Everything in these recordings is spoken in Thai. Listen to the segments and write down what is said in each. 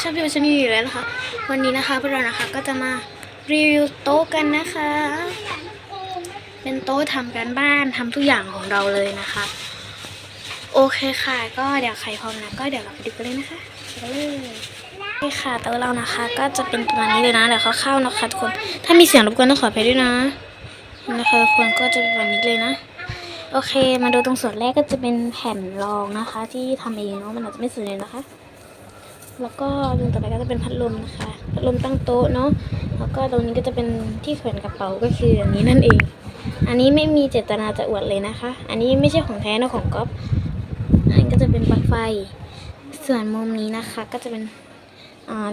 ชอบที่มันชนีอยู่แล้วนะคะ วันนี้นะคะพวกเรานะคะก็จะมารีวิวโต๊ะกันนะคะ เป็นโต๊ะทำการบ้านทำทุกอย่างของเราเลยนะคะ โอเคค่ะ ก็เดี๋ยวใครพร้อมนะก็เดี๋ยวเราไปดูกันเลยนะคะไปเลยโอเคค่ะโต๊ะเรานะคะ ก็จะเป็นประมาณนี้เลยนะเดี๋ยวเข้าวๆนะคะทุกคน ถ้ามีเสียงรบกวนต้องขออภัยด้วยนะนะคะทุกคนก็จะเป็นแบบนี้เลยนะโอเค มาดูตรงส่วนแรกก็จะเป็นแผ่นรองนะคะ ที่ทำเองเนาะมันอาจจะไม่สวยเลยนะคะ แล้วก็ตรงต่อไปก็จะเป็นพัดลมนะคะ พัดลมตั้งโต๊ะเนาะ แล้วก็ตรงนี้ก็จะเป็นที่แขวนกระเป๋าก็คืออันนี้นั่นเอง อันนี้ไม่มีเจตนาจะอวดเลยนะคะ อันนี้ไม่ใช่ของแท้นะของก๊อฟอันก็จะเป็นปลั๊กไฟ ส่วนมุมนี้นะคะก็จะเป็นอ่า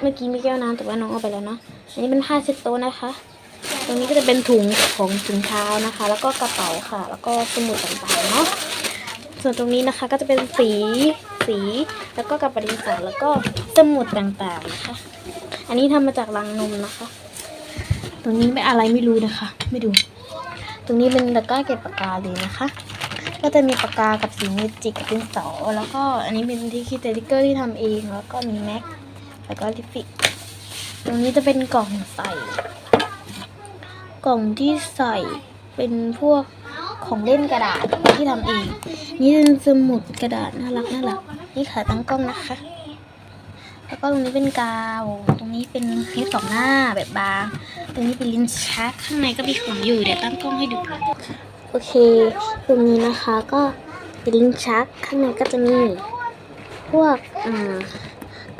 เมื่อกี้มีแก้วน้ำแต่ว่าน้องเอาไปแล้วเนาะ อันนี้เป็นผ้าเช็ดโต๊ะนะคะ ตรงนี้ก็จะเป็นถุงของถุงเท้านะคะ แล้วก็กระเป๋าค่ะ แล้วก็สมุดต่างๆเนาะ ส่วนตรงนี้นะคะก็จะเป็นสีสีแล้วก็กระปดินสาแล้วก็สมุดต่างๆนะคะ อันนี้ทำมาจากลังนมนะคะ ตรงนี้ไม่อะไรไม่รู้นะคะ ไม่ดู ตรงนี้เป็นตะกร้าเก็บปากกาเลยนะคะ ก็จะมีปากกากับสีเมจิกกับดินสอแล้วก็อันนี้เป็นที่คิดสติกเกอร์ที่ทำเองแล้วก็มีแม็กแล้วก็ลิฟิกตรงนี้จะเป็นกล่องใส่ กล่องที่ใส่เป็นพวก ของเล่นกระดาษที่ทำเอง นี่เป็นสมุดกระดาษน่ารักน่ารักนี่ขาตั้งกล้องนะคะ แล้วก็ตรงนี้เป็นกาว ตรงนี้เป็นคลิปสองหน้าแบบบาง ตรงนี้เป็นลิ้นชัก ข้างในก็มีของอยู่เดี๋ยวตั้งกล้องให้ดู โอเค ตรงนี้นะคะก็เป็นลิ้นชัก ข้างในก็จะมีพวก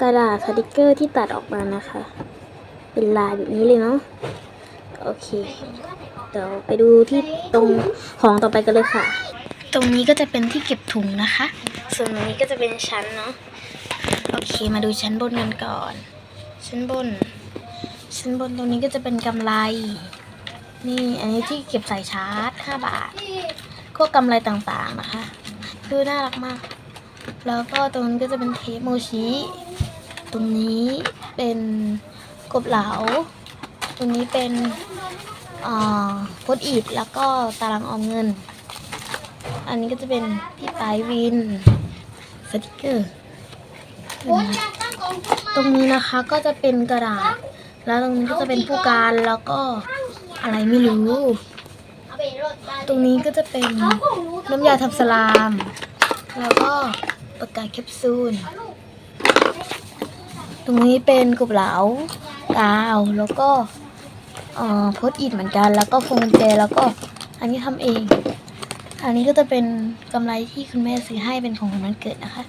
กระดาษสติกเกอร์ที่ตัดออกมานะคะ เป็นลายแบบนี้เลยเนาะ โอเค เดี๋ยวไปดูที่ตรงของต่อไปกันเลยค่ะ ตรงนี้ก็จะเป็นที่เก็บถุงนะคะ ส่วนตรงนี้ก็จะเป็นชั้นเนาะ โอเค มาดูชั้นบนกันก่อน ชั้นบน ชั้นบนตรงนี้ก็จะเป็นกำไร นี่อันนี้ที่เก็บใส่ชาร์จ 5 บาทก็กำไรต่างๆนะคะ คือน่ารักมาก แล้วก็ตรงนี้ก็จะเป็นเทปโมชิ ตรงนี้เป็นกบเหลา ตรงนี้เป็นโพสต์อีดแล้วก็ตารางออมเงิน อันนี้ก็จะเป็นพี่ปายวินสติกเกอร์ ตรงนี้นะคะก็จะเป็นกระดาษ แล้วตรงนี้ก็จะเป็นผู้การแล้วก็อะไรไม่รู้ ตรงนี้ก็จะเป็นน้ำยาทำสลาม แล้วก็ปากกาแคปซูล ตรงนี้เป็นกบเหลา กาวแล้วก็เอ่อโพสต์อิดเหมือนกัน แล้วก็พวงกุญแจแล้วก็อันนี้ทำเอง อันนี้ก็จะเป็นกำไรที่คุณแม่ซื้อให้เป็นของขวัญวันเกิดนะคะ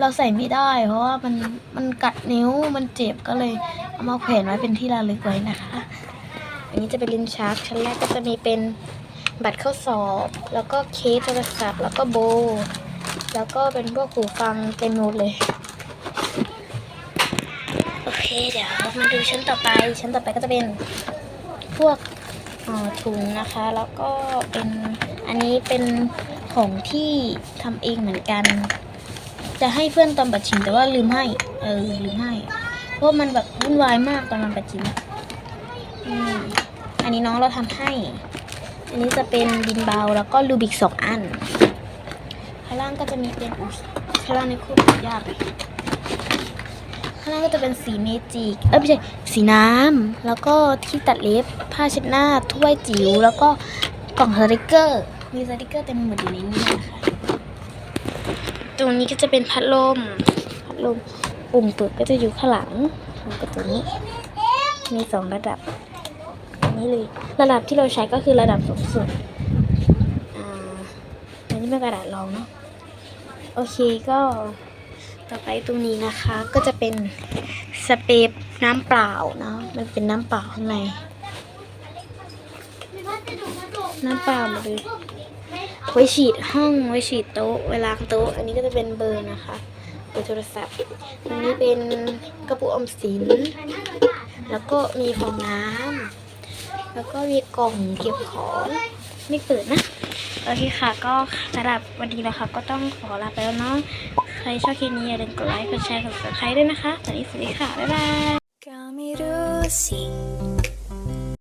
เราใส่ไม่ได้ เพราะว่ามันมันกัดนิ้วมันเจ็บก็เลยเอามาแขวนไว้เป็นที่ระลึกไว้นะคะ อันนี้จะเป็นลิ้นชักชั้นแรกก็จะมีเป็นบัตรเข้าสอบ แล้วก็เคสโทรศัพท์แล้วก็โบ แล้วก็เป็นพวกหูฟังเต็มหมดเลย โอเคเดี๋ยวมาดูชั้นต่อไปชั้นต่อไปก็จะเป็นพวกถุงนะคะ แล้วก็เป็นอันนี้เป็นของที่ทำเองเหมือนกัน จะให้เพื่อนตอนปัดชิมแต่ว่าลืมให้ เออลืมให้ เพราะมันแบบวุ่นวายมากตอนมันปัดชิมอันนี้น้องเราทำให้ อันนี้จะเป็นดินเบาแล้วก็ลูบิกสองอันข้างล่างก็จะมีเป็นข้างล่างนี่คตรยากเลยางล่างก็จะเป็นสีเมจิก เอ้ไม่ใช่ สีน้ำ แล้วก็ที่ตัดเล็บ ผ้าเช็ดหน้า ถ้วยจิ๋ว แล้วก็กล่องสติกเกอร์ มีสติกเกอร์เต็มหมดอยู่ในนี้นะคะตรงนี้ก็จะเป็นพัดลม พัดลม ปุ่มเปิดก็จะอยู่ข้างหลังแล้วก็ตัวนี้ มีสองระดับอันนี้เลย ระดับที่เราใช้ก็คือระดับสูงสุด อ่าอันนี้เป็นกระดาษรองเนาะ โอเคก็ ต่อไปตรงนี้นะคะก็จะเป็นสเปรย์น้ำเปล่าเนาะมันเป็นน้ำเปล่าข้างในน้ำเปล่าหมดเลยไว้ฉีดห้องไว้ฉีดโต๊ะเวลาโต๊ะ อันนี้ก็จะเป็นเบอร์นะคะเบอร์โทรศัพท์อันนี้เป็นกระปุกออมสิน แล้วก็มีฟองน้ำแล้วก็มีกล่องเก็บของไม่เปิดนะ โอเคค่ะ ก็สำหรับวันนี้นะคะ ก็ต้องขอลาไปแล้วเนาะใครชอบคลิปนี้อย่าลืมกดไลค์กดแชร์กด subscribe ด้วยนะคะสวัสดีค่ะ บ๊ายบาย